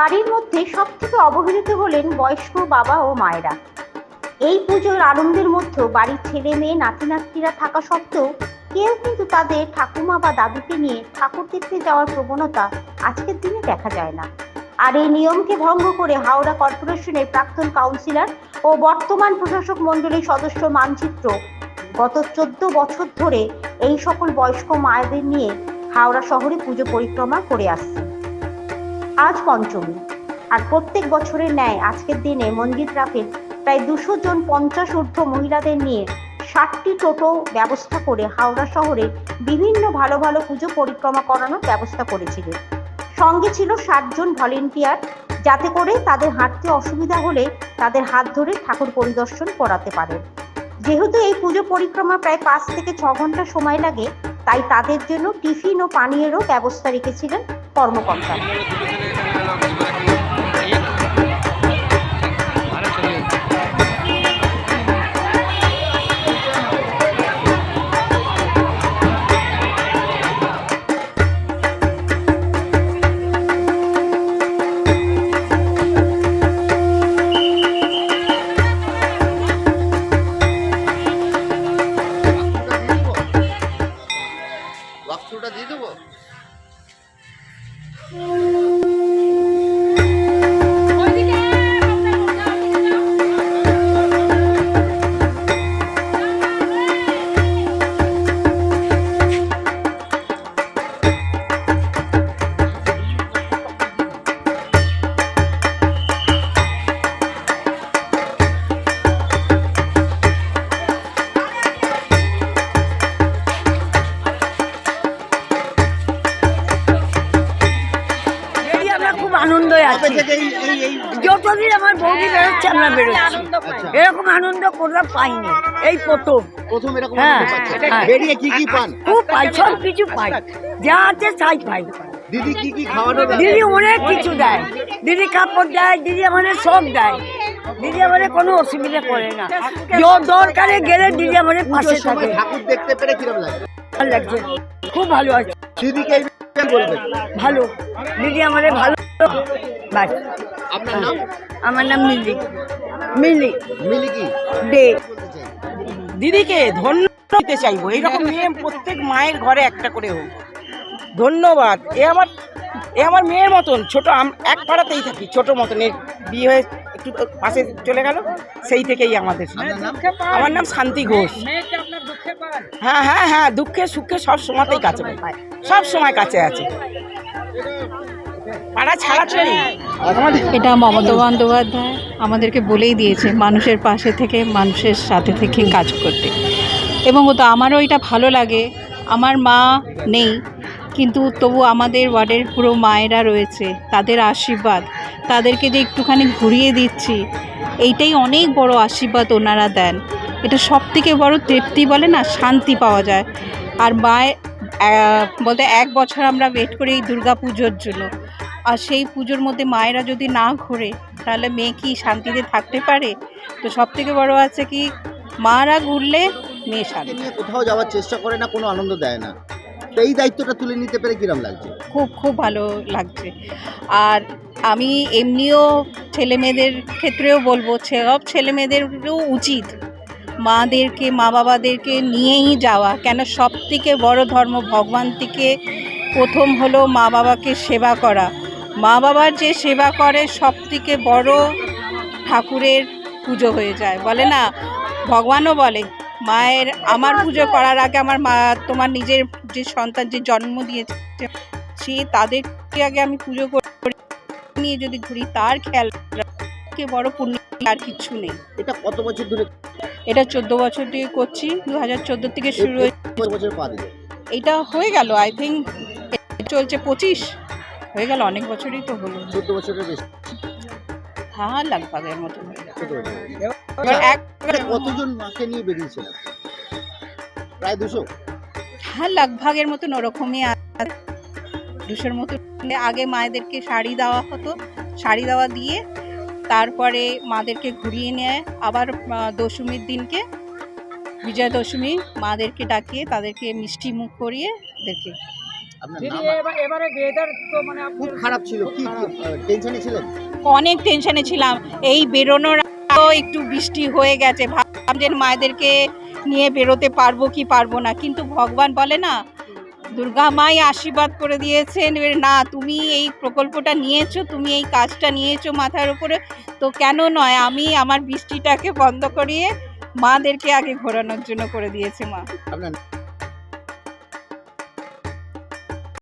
আপ্যায়িত হলেন বয়স্ক বাবা ও মায়েরা। এই পুজোর আনন্দের মধ্যেও বাড়ির ছেলে মেয়ে, নাতি নাতনিরা থাকা সত্ত্বেও কেউ কিন্তু তাদের ঠাকুমা বা দাদুকে নিয়ে ঠাকুর দেখতে যাওয়ার প্রবণতা আজকের দিনে দেখা যায় না। আর এই নিয়মকে ভঙ্গ করে হাওড়া কর্পোরেশনের প্রাক্তন কাউন্সিলর ও বর্তমান প্রশাসক মণ্ডলীর সদস্য মানচিত্র গত চোদ্দ বছর ধরে এই সকল বয়স্ক মায়েদের নিয়ে হাওড়া শহরে পুজো পরিক্রমা করে আসছে। আজ পঞ্চমী। আর প্রত্যেক বছরের ন্যায় আজকের দিনে মন্দির ট্রাফিক প্রায় দুশো জন পঞ্চাশ ঊর্ধ্ব মহিলাদের নিয়ে ষাটটি টোটো ব্যবস্থা করে হাওড়া শহরে বিভিন্ন ভালো ভালো পুজো পরিক্রমা করানোর ব্যবস্থা করেছিলেন। সঙ্গে ছিল ষাটজন ভলেন্টিয়ার যাতে করে তাদের হাঁটতে অসুবিধা হলে তাদের হাত ধরে ঠাকুর পরিদর্শন করাতে পারেন। যেহেতু এই পুজো পরিক্রমা প্রায় পাঁচ থেকে ছ ঘণ্টা সময় লাগে, তাই তাদের জন্য টিফিন ও পানীয়েরও ব্যবস্থা রেখেছিলেন ওয়াকথ্রুটা দিয়ে দেবো? Thank you. খুব আনন্দে আছি। থেকে এই এই এই যতদিন আমার বৌদি বেরোচ্ছে আমরা বেরোচ্ছি। এরকম আনন্দ কোথাও পাইনি। এই প্রথম। প্রথম এরকম হ্যাঁ। হ্যাঁ। বেরিয়ে কি কি পান? খুব পাই সব কিছু পাই। যা আছে তাই পাই। দিদি কি কি খাওয়ানো দিদি অনেক কিছু দেয়। দিদি কাপড় দেয় দিদি আমাদের সব দেয়। দিদি আমাদের কোনো অসুবিধা করে না। দরকারে গেলে দিদি আমাদের পাশে থাকে। ঠাকুর দেখতে পেরে কিরম লাগে? ভালো লাগছে। খুব ভালো আছে দিদিকে ভালো। দিদি আমাদের ভালো বাস। আপনার নাম? আমার নাম মিলি। মিলি। মিলি কি? দিদিকে ধন্য দিতে চাইব। এইরকম মেয়ে প্রত্যেক মায়ের ঘরে একটা করে হোক। ধন্যবাদ। এ আমার এ আমার মেয়ের মতন। ছোট আম- এক পাড়াতেই থাকি। ছোট মতন এর বিয়ে হয়ে একটু পাশে চলে গেল। সেই থেকেই আমাদের। আমার নাম শান্তি ঘোষ। হ্যাঁ হ্যাঁ হ্যাঁ দুঃখে সুখে সব সময়তেই কাছে সব সময় কাছে আছে। এটা মমতা বন্দ্যোপাধ্যায় আমাদেরকে বলেই দিয়েছে, মানুষের পাশে থেকে, মানুষের সাথে থেকে কাজ করতে। এবং ও তো আমারও এটা ভালো লাগে। আমার মা নেই, কিন্তু তবু আমাদের ওয়ার্ডের পুরো মায়েরা রয়েছে, তাদের আশীর্বাদ। তাদেরকে যে একটুখানি ঘুরিয়ে দিচ্ছি, এইটাই অনেক বড় আশীর্বাদ ওনারা দেন। এটা সব থেকে বড় তৃপ্তি বলে না, শান্তি পাওয়া যায়। আর মায়ের বলতে এক বছর আমরা ওয়েট করি এই দুর্গা পুজোর জন্য। আর সেই পুজোর মধ্যে মায়েরা যদি না ঘোরে তাহলে মেয়ে কি শান্তিতে থাকতে পারে? তো সব থেকে বড় আছে কি মারা ঘুরলে মেয়ে শান্তি। কোথাও যাওয়ার চেষ্টা করে না কোনো আনন্দ দেয় না। তো এই দায়িত্বটা তুলে নিতে পেরে কিরম লাগছে? খুব খুব ভালো লাগছে। আর আমি এমনিও ছেলে মেয়েদের ক্ষেত্রেও বলব সব ছেলে মেয়েদেরও উচিত মাদেরকে মা বাবাদেরকে নিয়েই যাওয়া। কেন সব থেকে বড় ধর্ম ভগবান থেকে প্রথম হলো মা বাবাকে সেবা করা। মা বাবার যে সেবা করে সব থেকে বড় ঠাকুরের পুজো হয়ে যায়। বলে না? ভগবানও বলে মায়ের আমার পুজো করার আগে আমার মা তোমার নিজের যে সন্তান যে জন্ম দিয়েছে সে তাদেরকে আগে আমি পুজো করি নিয়ে যদি ঘুরি তার খেয়াল রাখা বড় পুণ্য আর কিছু নেই। এটা কত বছর ধরে এটা চোদ্দ বছর থেকে করছি দু হাজার চোদ্দ থেকে শুরু হয়ে দিল? এটা হয়ে গেল আই থিঙ্ক চলছে পঁচিশ। হয়ে গেল অনেক বছরই তো হলো। চোদ্দ বছরের বেশি? হ্যাঁ মতো হয়ে গেল। চোদ্দ বছর এবার এক কতজন মাকে নিয়ে বেরিয়েছিলেন? প্রায় দুশো? হ্যাঁ লাগভাগের মতন ওরকমই দুশোর মতো আগে মায়েদেরকে শাড়ি দেওয়া হতো। শাড়ি দেওয়া দিয়ে তারপরে মাদেরকে ঘুরিয়ে নিয়ে আবার দশমীর দিনকে বিজয়া দশমী মাদেরকে ডাকিয়ে তাদেরকে মিষ্টি মুখ করিয়ে নাম খুব খারাপ ছিল। কি টেনশনে ছিলেন? অনেক টেনশনে ছিলাম। এই বেরোনোর একটু বৃষ্টি হয়ে গেছে। ভাবলাম যে মায়েদেরকে নিয়ে বেরোতে পারব কি পারব না। কিন্তু ভগবান বলে না দুর্গা মাই আশীর্বাদ করে দিয়েছেন। এবার না তুমি এই প্রকল্পটা নিয়েছো তুমি এই কাজটা নিয়েছো মাথার উপরে। তো কেন নয় আমি আমার বৃষ্টিটাকে বন্ধ করিয়ে মাদেরকে আগে ঘোরানোর জন্য করে দিয়েছে মা।